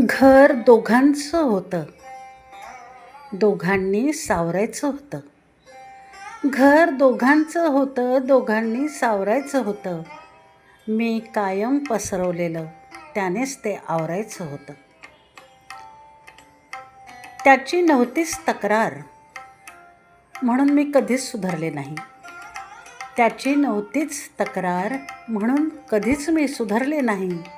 घर दोघांचं होतं. दोघांनी सावरायचं होतं. घर दोघांचं होतं दोघांनी सावरायचं होतं. मी कायम पसरवलेलं त्यानेच ते आवरायचं होतं. त्याची नव्हतीच तक्रार. म्हणून मी कधीच सुधारले नाही. त्याची नव्हतीच तक्रार म्हणून कधीच मी सुधारले नाही.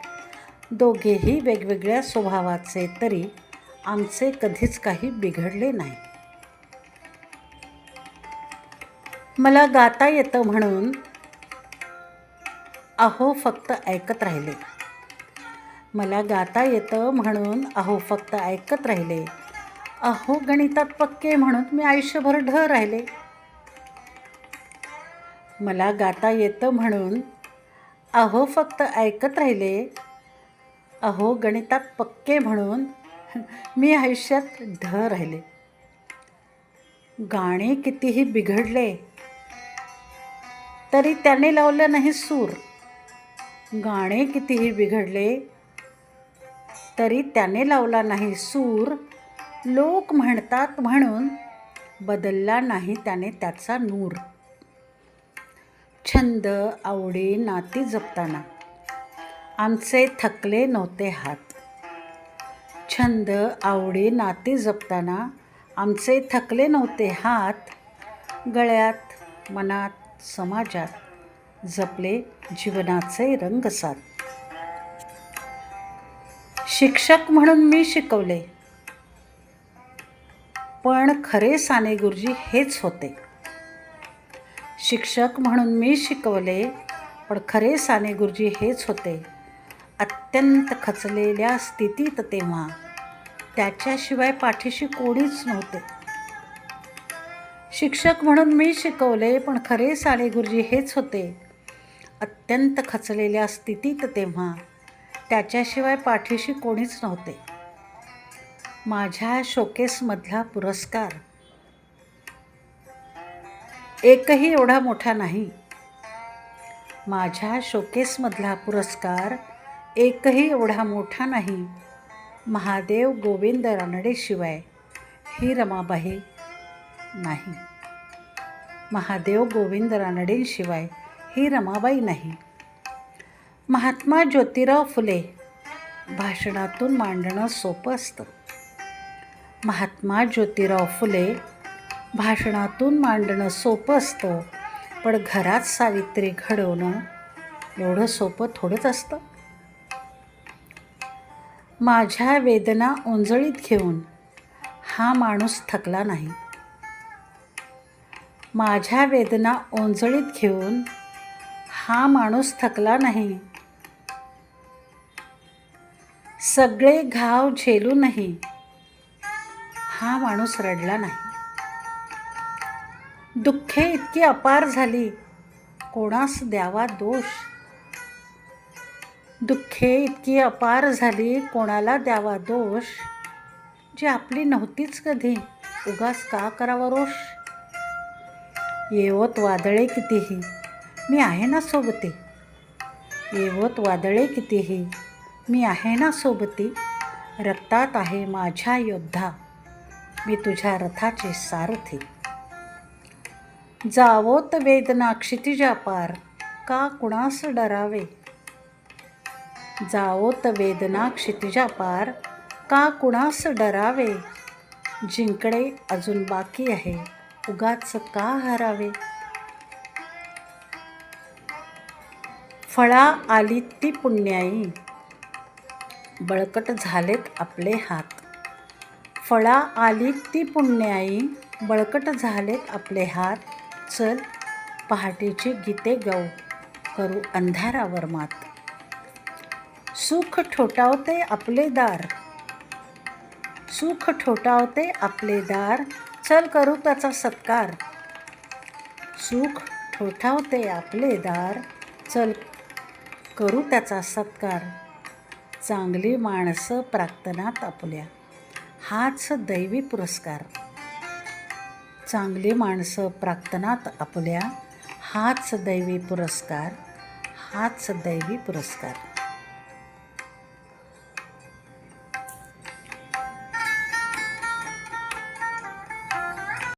दोघेही वेगवेगळ्या स्वभावाचे तरी आमचे कधीच काही बिघडले नाही. मला गाता येतं म्हणून अहो फक्त ऐकत राहिले. मला गाता येतं म्हणून अहो फक्त ऐकत राहिले. अहो गणितात पक्के म्हणून मी आयुष्यभर ढ राहिले. मला गाता येतं म्हणून अहो फक्त ऐकत राहिले. अहो गणितात पक्के म्हणून मी आयुष्यात ढ राहिले. गाणे कितीही बिघडले तरी त्याने लावलं नाही सूर. गाणे कितीही बिघडले तरी त्याने लावला नाही सूर. लोक म्हणतात म्हणून बदलला नाही त्याने त्याचा नूर. छंद आवडी नाती जपताना. आमचे थकले नव्हते हात. छंद आवडी नाती जपताना आमचे थकले नव्हते हात गळ्यात मनात समाजात जपले जीवनाचे रंगसात. शिक्षक म्हणून मी शिकवले. पण खरे साने गुरुजी हेच होते. शिक्षक म्हणून मी शिकवले पण खरे साने गुरुजी हेच होते. अत्यंत खचलेल्या स्थितीत तेव्हा त्याच्याशिवाय पाठीशी कोणीच नव्हते. शिक्षक म्हणून मी शिकवले पण खरे साळे गुरुजी हेच होते. अत्यंत खचलेल्या स्थितीत तेव्हा त्याच्याशिवाय पाठीशी कोणीच नव्हते. माझ्या शोकेसमधला पुरस्कार एकही एवढा मोठा नाही. माझ्या शोकेसमधला पुरस्कार एकही एवढा मोठा नाही. महादेव गोविंद रानडेशिवाय ही रमाबाई नाही. महादेव गोविंद रानडेंशिवाय ही रमाबाई नाही. महात्मा ज्योतिराव फुले भाषणातून मांडणं सोपं असतं. महात्मा ज्योतिराव फुले भाषणातून मांडणं सोपं असतं पण घरात सावित्री घडवणं एवढं सोपं थोडंच असतं. माझ्या वेदना ओंजळीत घेऊन हा माणूस थकला नाही. माझ्या वेदना ओंजळीत घेऊन हा माणूस थकला नाही. सगळे घाव झेलूनही हा माणूस रडला नाही. दुःखे इतकी अपार झाली. कोणास द्यावा दोष? दुःखे इतकी अपार झाली कोणाला द्यावा दोष? जी आपली नव्हतीच कधी उगाच का करावा रोष? येवत वादळे कितीही मी आहे ना सोबती? येवत वादळे कितीही मी आहे ना सोबती? रक्तात आहे माझ्या योद्धा मी तुझ्या रथाचे सारथी. जावोत वेदना क्षितिजापार का कुणास डरावे? जावोत वेदना क्षितिजा पार का कुणास डरावे? जिंकणे अजून बाकी आहे उगाच का हरावे? फळा आली ती पुण्याई बळकट झालेत आपले हात. फळा आली ती पुण्याई बळकट झालेत आपले हात. चल पहाटेची गीते गाऊ करू अंधारावर मात. सुख ठोठावते आपले दार. सुख ठोठावते आपले दार. चल करू त्याचा सत्कार. सुख ठोठावते आपले दार. चल करू त्याचा सत्कार. चांगली माणसं प्रार्थनात आपल्या. हाच दैवी पुरस्कार. चांगली माणसं प्रार्थनात आपल्या. हाच दैवी पुरस्कार. हाच दैवी पुरस्कार.